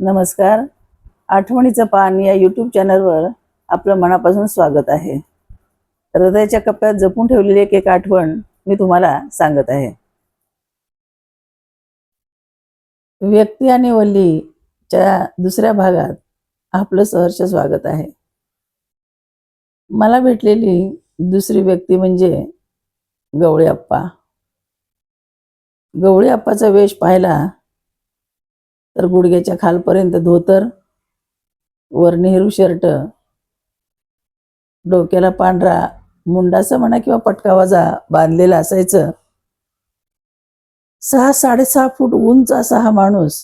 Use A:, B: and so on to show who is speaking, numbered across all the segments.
A: नमस्कार. आठवणीचं पान या यूट्यूब चॅनलवर आपलं मनापासून स्वागत आहे. हृदयाच्या कप्प्यात जपून ठेवलेली एक एक आठवण मी तुम्हाला सांगत आहे. व्यक्ती आणि वल्लीच्या दुसऱ्या भागात आपलं सहर्ष स्वागत आहे. मला भेटलेली दुसरी व्यक्ती म्हणजे गवळी आप्पा. गवळी आप्पाचा वेश पाहिला तर गुडघ्याच्या खालपर्यंत धोतर वर नेहरू शर्ट डोक्याला पांढरा मुंडासा म्हणा किंवा पटकावाजा बांधलेला असायचं. सहा साडेसहा फूट उंच असा हा माणूस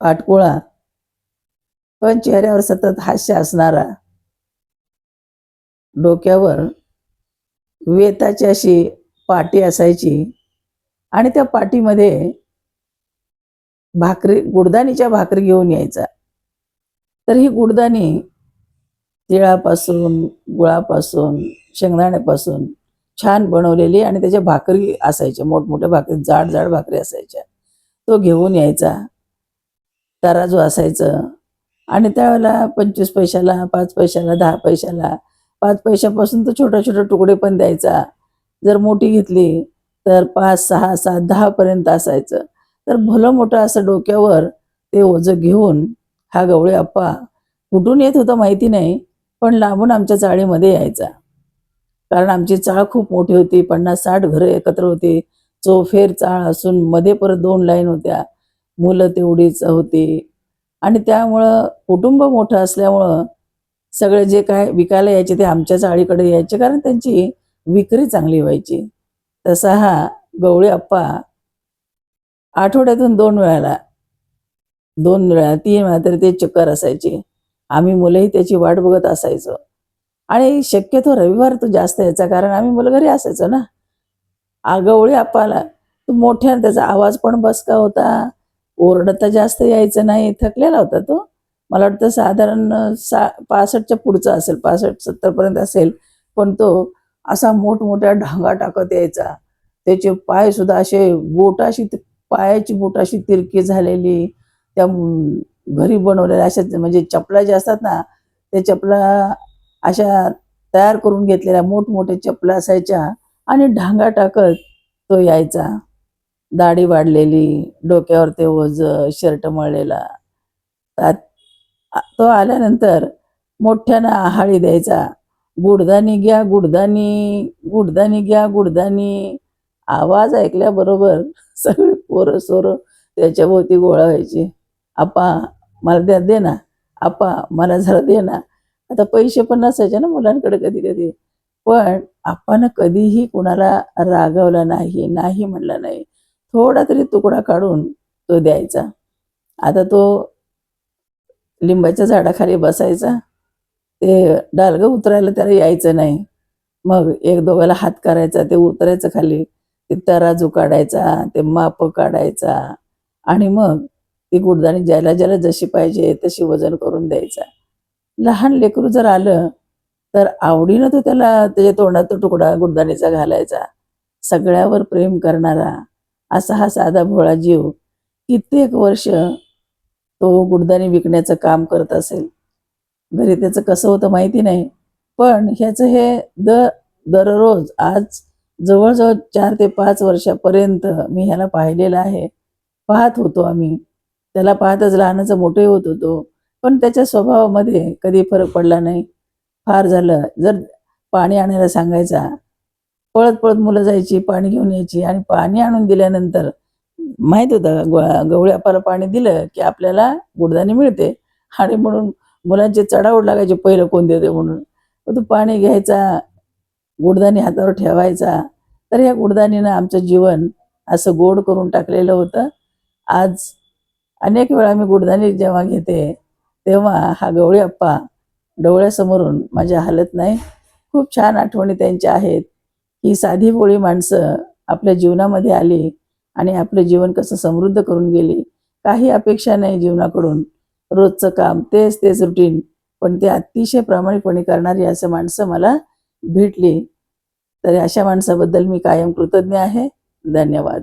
A: पाटकुळा पण चेहऱ्यावर सतत हास्य असणारा. डोक्यावर वेताची अशी पाटी असायची आणि त्या पाटीमध्ये भाकरी गुडदाणीच्या भाकरी घेऊन यायचा. तर ही गुडदाणी तिळापासून गुळापासून शेंगदाण्यापासून छान बनवलेली आणि त्याच्या भाकरी असायच्या मोठमोठ्या भाकरी जाड जाड भाकरी असायच्या. तो घेऊन यायचा. तराजू असायचं आणि त्यावेळेला पंचवीस पैशाला पाच पैशाला दहा पैशाला पाच पैशापासून तो छोटा छोटा तुकडे पण द्यायचा. जर मोठी घेतली तर पाच सहा सात दहापर्यंत असायचं. तर भलं मोठं असं डोक्यावर ते ओझं घेऊन हा गवळे अप्पा कुठून येत होता माहिती नाही पण लांबून आमच्या चाळीमध्ये यायचा. कारण आमची चाळ खूप मोठी होती पन्नास साठ घरं एकत्र होती. चोफेर चाळ असून मध्ये परत दोन लाईन होत्या. मुलं तेवढीच होती. आणि त्यामुळं कुटुंब मोठं असल्यामुळं सगळे जे काय विकायला यायचे ते आमच्या चाळीकडे यायचे कारण त्यांची विक्री चांगली व्हायची. तसा हा गवळे अप्पा आठवड्यातून दोन वेळाला दोन वेळा तीन वेळा तरी ते चक्कर असायची. आम्ही मुलंही त्याची वाट बघत असायचो. आणि शक्यतो रविवार तो जास्त यायचा कारण आम्ही मुलं घरी असायचो ना. आगवळी आपाला तो मोठ्या त्याचा आवाज पण बसका होता. ओरडता जास्त यायचं नाही थकलेला होता तो. मला वाटतं साधारण सा पासष्टच्या पुढचा असेल पासष्ट सत्तरपर्यंत असेल पण तो असा मोठमोठ्या ढांगा टाकत यायचा. त्याचे पाय सुद्धा असे बोटाशी पायाची बोट अशी तिरकी झालेली त्या घरी बनवलेल्या अशा म्हणजे चपला ज्या असतात ना त्या चपला अशा तयार करून घेतलेल्या मोठमोठ्या चपला असायच्या आणि ढांगा टाकत तो यायचा. दाढी वाढलेली डोक्यावर ते ओझ शर्ट मळलेला. त्यात तो आल्यानंतर मोठ्यानं आहाळी द्यायचा. गुडदानी घ्या गुडदानी गुडदानी घ्या गुडदानी आवाज ऐकल्याबरोबर सगळी पोरं सोरं त्याच्याभोवती गोळा व्हायची. आपा मला द्या दे ना. आपा मला जरा दे ना. आता पैसे पण नसायचे ना मुलांकडे कधी कधी पण आपण कधीही कुणाला रागवला नाही नाही म्हणला नाही. थोडा तरी तुकडा काढून तो द्यायचा. आता तो लिंबाच्या झाडाखाली बसायचा. ते डालगं उतरायला त्याला यायचं नाही. मग एक दोघाला हात करायचा ते उतरायचं खाली. ते तराजू काढायचा ते माप काढायचा आणि मग ती गुडदाणी ज्याला ज्याला जशी पाहिजे तशी वजन करून द्यायचा. लहान लेकरू जर आलं तर आवडीनं तो त्याला त्याच्या तोंडात तुकडा गुडदाणीचा घालायचा. सगळ्यावर प्रेम करणारा असा हा साधा भोळा जीव कित्येक वर्ष तो गुडदाणी विकण्याचं काम करत असेल. घरी त्याचं कसं होतं माहिती नाही पण ह्याचं हे दर दररोज आज जवळजवळ चार ते पाच वर्षापर्यंत मी ह्याला पाहिलेलं आहे. पाहत होतो आम्ही. त्याला पाहतच लहानाचं मोठे होत होतो. पण त्याच्या स्वभावामध्ये कधी फरक पडला नाही. फार झालं. जर पाणी आणायला सांगायचा पळत पळत मुलं जायची पाणी घेऊन यायची आणि पाणी आणून दिल्यानंतर माहीत होतं ग- गवळी पाणी दिलं की आपल्याला गुडदाणी मिळते. आणि म्हणून मुलांचे चढाओढ लागायचे पहिलं कोण देते म्हणून. तो पाणी घ्यायचा गुडदाणी हातावर ठेवायचा तर ह्या गुडदाणीनं आमचं जीवन असं गोड करून टाकलेलं होतं. आज अनेक वेळा मी गुडदाणी जेव्हा घेते तेव्हा हा गवळी अप्पा डोळ्यासमोरून माझ्या हालत नाही. खूप छान आठवणी त्यांच्या आहेत ही साधी पोळी माणसं आपल्या जीवनामध्ये आली आणि आपलं जीवन कसं समृद्ध करून गेली. काही अपेक्षा नाही जीवनाकडून. रोजचं काम तेच तेच रुटीन पण ते अतिशय प्रामाणिकपणे करणारी असं माणसं मला भेटली तरी अशा माणसाबद्दल मी कायम कृतज्ञ आहे. धन्यवाद.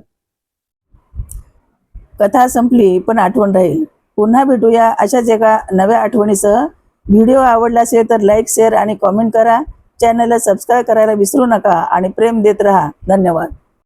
A: कथा संपली पण आठवण राहील. पुन्हा भेटूया अशाच एका नव्या आठवणीसह. व्हिडिओ आवडला असेल तर लाईक शेअर आणि कॉमेंट करा. चॅनलला सबस्क्राईब करायला विसरू नका आणि प्रेम देत राहा. धन्यवाद.